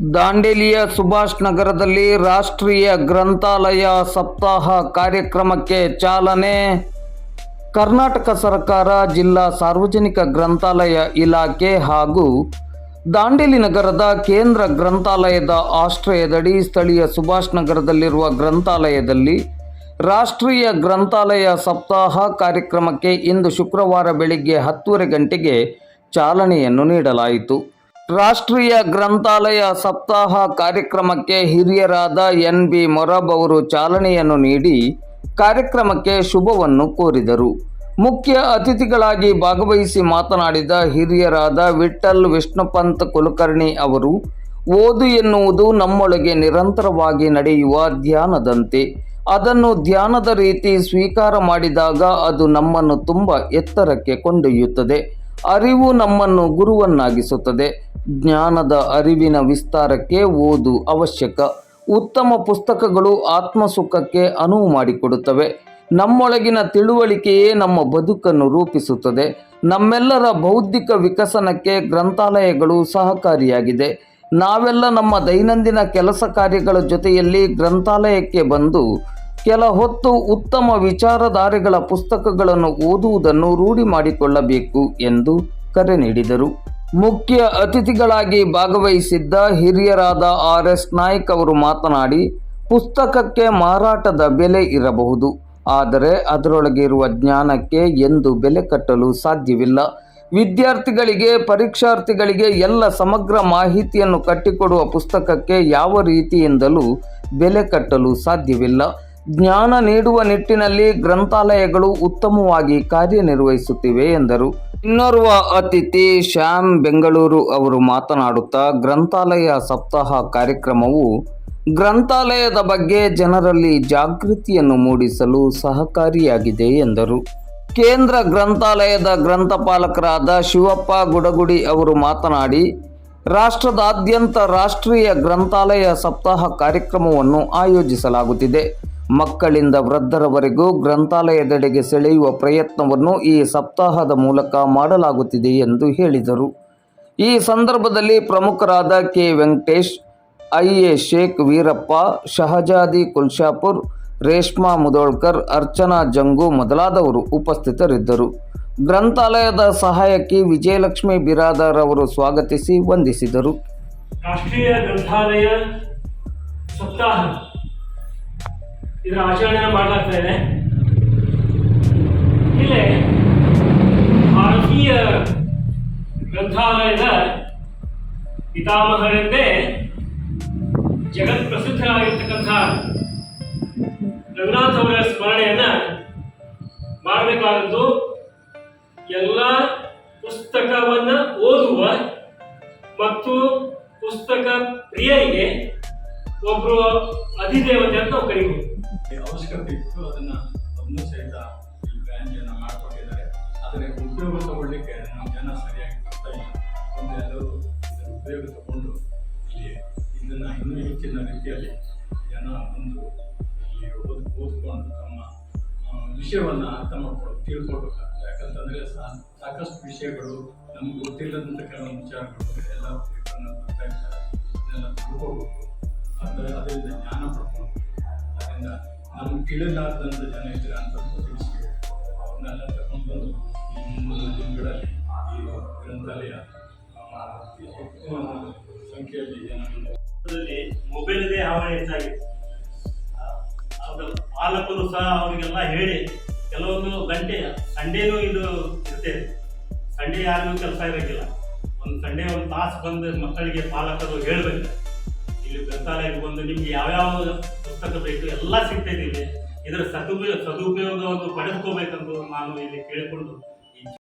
ದಾಂಡೇಲಿಯ ಸುಭಾಷ್ ನಗರದಲ್ಲಿ ರಾಷ್ಟ್ರೀಯ ಗ್ರಂಥಾಲಯ ಸಪ್ತಾಹ ಕಾರ್ಯಕ್ರಮಕ್ಕೆ ಚಾಲನೆ. ಕರ್ನಾಟಕ ಸರ್ಕಾರ, ಜಿಲ್ಲಾ ಸಾರ್ವಜನಿಕ ಗ್ರಂಥಾಲಯ ಇಲಾಖೆ ಹಾಗೂ ದಾಂಡೇಲಿ ನಗರದ ಕೇಂದ್ರ ಗ್ರಂಥಾಲಯದ ಆಶ್ರಯದಡಿ ಸ್ಥಳೀಯ ಸುಭಾಷ್ ನಗರದಲ್ಲಿರುವ ಗ್ರಂಥಾಲಯದಲ್ಲಿ ರಾಷ್ಟ್ರೀಯ ಗ್ರಂಥಾಲಯ ಸಪ್ತಾಹ ಕಾರ್ಯಕ್ರಮಕ್ಕೆ ಇಂದು ಶುಕ್ರವಾರ ಬೆಳಿಗ್ಗೆ ಹತ್ತೂವರೆ ಗಂಟೆಗೆ ಚಾಲನೆಯನ್ನು ನೀಡಲಾಯಿತು. ರಾಷ್ಟ್ರೀಯ ಗ್ರಂಥಾಲಯ ಸಪ್ತಾಹ ಕಾರ್ಯಕ್ರಮಕ್ಕೆ ಹಿರಿಯರಾದ ಎನ್ ಬಿ ಮೊರಬ್ ಅವರು ಚಾಲನೆಯನ್ನು ನೀಡಿ ಕಾರ್ಯಕ್ರಮಕ್ಕೆ ಶುಭವನ್ನು ಕೋರಿದರು. ಮುಖ್ಯ ಅತಿಥಿಗಳಾಗಿ ಭಾಗವಹಿಸಿ ಮಾತನಾಡಿದ ಹಿರಿಯರಾದ ವಿಠಲ್ ವಿಷ್ಣುಪಂತ್ ಕುಲಕರ್ಣಿ ಅವರು, ಓದು ಎನ್ನುವುದು ನಮ್ಮೊಳಗೆ ನಿರಂತರವಾಗಿ ನಡೆಯುವ ಧ್ಯಾನದಂತೆ, ಅದನ್ನು ಧ್ಯಾನದ ರೀತಿ ಸ್ವೀಕಾರ ಮಾಡಿದಾಗ ಅದು ನಮ್ಮನ್ನು ತುಂಬ ಎತ್ತರಕ್ಕೆ ಕೊಂಡೊಯ್ಯುತ್ತದೆ. ಅರಿವು ನಮ್ಮನ್ನು ಗುರುವನ್ನಾಗಿಸುತ್ತದೆ. ಜ್ಞಾನದ ಅರಿವಿನ ವಿಸ್ತಾರಕ್ಕೆ ಓದು ಅವಶ್ಯಕ. ಉತ್ತಮ ಪುಸ್ತಕಗಳು ಆತ್ಮಸುಖಕ್ಕೆ ಅನುವು ಮಾಡಿಕೊಡುತ್ತವೆ. ನಮ್ಮೊಳಗಿನ ತಿಳುವಳಿಕೆಯೇ ನಮ್ಮ ಬದುಕನ್ನು ರೂಪಿಸುತ್ತದೆ. ನಮ್ಮೆಲ್ಲರ ಬೌದ್ಧಿಕ ವಿಕಸನಕ್ಕೆ ಗ್ರಂಥಾಲಯಗಳು ಸಹಕಾರಿಯಾಗಿದೆ. ನಾವೆಲ್ಲ ನಮ್ಮ ದೈನಂದಿನ ಕೆಲಸ ಕಾರ್ಯಗಳ ಜೊತೆಯಲ್ಲಿ ಗ್ರಂಥಾಲಯಕ್ಕೆ ಬಂದು ಕೆಲ ಹೊತ್ತು ಉತ್ತಮ ವಿಚಾರಧಾರೆಗಳ ಪುಸ್ತಕಗಳನ್ನು ಓದುವುದನ್ನು ರೂಢಿ ಮಾಡಿಕೊಳ್ಳಬೇಕು ಎಂದು ಕರೆ ನೀಡಿದರು. ಮುಖ್ಯ ಅತಿಥಿಗಳಾಗಿ ಭಾಗವಹಿಸಿದ್ದ ಹಿರಿಯರಾದ ಆರ್ ಎಸ್ ನಾಯ್ಕ್ ಅವರು ಮಾತನಾಡಿ, ಪುಸ್ತಕಕ್ಕೆ ಮಾರಾಟದ ಬೆಲೆ ಇರಬಹುದು, ಆದರೆ ಅದರೊಳಗೆ ಇರುವ ಜ್ಞಾನಕ್ಕೆ ಎಂದು ಬೆಲೆ ಕಟ್ಟಲು ಸಾಧ್ಯವಿಲ್ಲ. ವಿದ್ಯಾರ್ಥಿಗಳಿಗೆ, ಪರೀಕ್ಷಾರ್ಥಿಗಳಿಗೆ ಎಲ್ಲ ಸಮಗ್ರ ಮಾಹಿತಿಯನ್ನು ಕಟ್ಟಿಕೊಡುವ ಪುಸ್ತಕಕ್ಕೆ ಯಾವ ರೀತಿಯಿಂದಲೂ ಬೆಲೆ ಕಟ್ಟಲು ಸಾಧ್ಯವಿಲ್ಲ. ಜ್ಞಾನ ನೀಡುವ ನಿಟ್ಟಿನಲ್ಲಿ ಗ್ರಂಥಾಲಯಗಳು ಉತ್ತಮವಾಗಿ ಕಾರ್ಯನಿರ್ವಹಿಸುತ್ತಿವೆ ಎಂದರು. ಇನ್ನೋರ್ವ ಅತಿಥಿ ಶ್ಯಾಮ್ ಬೆಂಗಳೂರು ಅವರು ಮಾತನಾಡುತ್ತಾ, ಗ್ರಂಥಾಲಯ ಸಪ್ತಾಹ ಕಾರ್ಯಕ್ರಮವು ಗ್ರಂಥಾಲಯದ ಬಗ್ಗೆ ಜನರಲ್ಲಿ ಜಾಗೃತಿಯನ್ನು ಮೂಡಿಸಲು ಸಹಕಾರಿಯಾಗಿದೆ ಎಂದರು. ಕೇಂದ್ರ ಗ್ರಂಥಾಲಯದ ಗ್ರಂಥಪಾಲಕರಾದ ಶಿವಪ್ಪ ಗುಡಗುಡಿ ಅವರು ಮಾತನಾಡಿ, ರಾಷ್ಟ್ರದಾದ್ಯಂತ ರಾಷ್ಟ್ರೀಯ ಗ್ರಂಥಾಲಯ ಸಪ್ತಾಹ ಕಾರ್ಯಕ್ರಮವನ್ನು ಆಯೋಜಿಸಲಾಗುತ್ತಿದೆ. ಮಕ್ಕಳಿಂದ ವೃದ್ಧರವರೆಗೂ ಗ್ರಂಥಾಲಯದೆಡೆಗೆ ಸೆಳೆಯುವ ಪ್ರಯತ್ನವನ್ನು ಈ ಸಪ್ತಾಹದ ಮೂಲಕ ಮಾಡಲಾಗುತ್ತಿದೆ ಎಂದು ಹೇಳಿದರು. ಈ ಸಂದರ್ಭದಲ್ಲಿ ಪ್ರಮುಖರಾದ K. Venkatesh, I. A. Sheikh Veerappa, Shahzadi Kulshapur Reshma Mudholkar, Archana Jangu ಮೊದಲಾದವರು ಉಪಸ್ಥಿತರಿದ್ದರು. ಗ್ರಂಥಾಲಯದ ಸಹಾಯಕಿ ವಿಜಯಲಕ್ಷ್ಮಿ ಬಿರಾದರ್ ಅವರು ಸ್ವಾಗತಿಸಿ ವಂದಿಸಿದರು. ರಾಷ್ಟ್ರೀಯ ಗ್ರಂಥಾಲಯ ಸಪ್ತಾಹ. ಇದರ ಆಚರಣೆ ಮಾಡಲಾಗ್ತಾ ಇದೆ. ಇಲ್ಲಿ ಭಾರತೀಯ ಗ್ರಂಥಾಲಯದ ಪಿತಾಮಹರೆಂದೇ ಜಗತ್ ಪ್ರಸಿದ್ಧರಾಗಿರ್ತಕ್ಕಂಥ ರಘುನಾಥ್ ಅವರ ಸ್ಮರಣೆಯನ್ನ ಮಾಡಬೇಕಾದದ್ದು ಎಲ್ಲ ಪುಸ್ತಕವನ್ನ ಓದುವ ಮತ್ತು ಪುಸ್ತಕ ಪ್ರಿಯರಿಗೆ ಒಬ್ಬರು ಅಧಿದೇವತೆ ಅಂತ ನಾವು ಕರಿಬಹುದು ಅವಶ್ಯಕತೆ ಇತ್ತು, ಅದನ್ನ ಅದನ್ನು ಸಹಿತ ಈ ಬ್ರಾಂಚ್ ಅನ್ನ ಮಾಡಿಕೊಟ್ಟಿದ್ದಾರೆ. ಆದರೆ ಉದ್ಯೋಗ ತಗೊಳ್ಳಿಕ್ಕೆ ನಮ್ಮ ಜನ ಸರಿಯಾಗಿ ಬರ್ತಾ ಇಲ್ಲ. ಮುಂದೆ ಎಲ್ಲರೂ ಉಪಯೋಗ ತಗೊಂಡು ಇಲ್ಲಿ ಇದನ್ನ ಇನ್ನೂ ಹೆಚ್ಚಿನ ರೀತಿಯಲ್ಲಿ ಜನ ಬಂದು ಇಲ್ಲಿ ಓದ್, ಓದ್ಕೊಂಡು ತಮ್ಮ ವಿಷಯವನ್ನು ಅರ್ಥ ಮಾಡ್ಕೊಂಡು ತಿಳ್ಕೊಳ್ಬೇಕಾಗ್ತದೆ. ಯಾಕಂತಂದರೆ ಸಾಕಷ್ಟು ವಿಷಯಗಳು ನಮ್ಗೆ ಗೊತ್ತಿಲ್ಲದಂಥ ಕೆಲವೊಂದು ವಿಚಾರಗಳು ಎಲ್ಲ ಬರ್ತಾ ಇದ್ದಾರೆ ಇದೆಲ್ಲ ತಿಳ್ಕೊಬೇಕು ಅದ್ರ ಅದರಿಂದ ಜ್ಞಾನ ಪಡ್ಕೊಂಡು ಅದರಿಂದ ನಮ್ಗೆ ತಿಳಿಲಾರ್ದಂಥ ಜನ ಇದ್ದಾರೆ ಅಂತ ತಿಳಿಸಿ ಅವ್ರನ್ನೆಲ್ಲ ತಗೊಂಡು ಬಂದು ಈ ದಿನಗಳಲ್ಲಿ ಈ ಗ್ರಂಥಾಲಯ ಸಂಖ್ಯೆಯಲ್ಲಿ ಜನರಲ್ಲಿ ಮೊಬೈಲ್ದೇ ಹಾವಳಿ ಹೆಚ್ಚಾಗಿದೆ ಪಾಲಕರು ಸಹ ಅವರಿಗೆಲ್ಲ ಹೇಳಿ, ಕೆಲವೊಂದು ಗಂಟೆ, ಸಂಡೇನೂ ಇದು ಇರ್ತೇವೆ ಸಂಡೇ ಯಾರಿಗೂ ಕೆಲಸ ಇರೋಂಗಿಲ್ಲ ಒಂದು ಸಂಡೇ, ಒಂದು ತಾಸು ಬಂದು ಮಕ್ಕಳಿಗೆ ಪಾಲಕರು ಹೇಳಬೇಕು. ಇಲ್ಲಿ ಗ್ರಂಥಾಲಯಕ್ಕೆ ಬಂದು ನಿಮ್ಗೆ ಯಾವ್ಯಾವ ಪುಸ್ತಕ ಬೇಕು ಎಲ್ಲ ಸಿಗ್ತಾ ಇಲ್ಲಿ. ಇದರ ಸದುಪಯೋಗ ಸದುಪಯೋಗವನ್ನು ಪಡೆದುಕೋಬೇಕಂತ ನಾನು ಇಲ್ಲಿ ಕೇಳಿಕೊಂಡು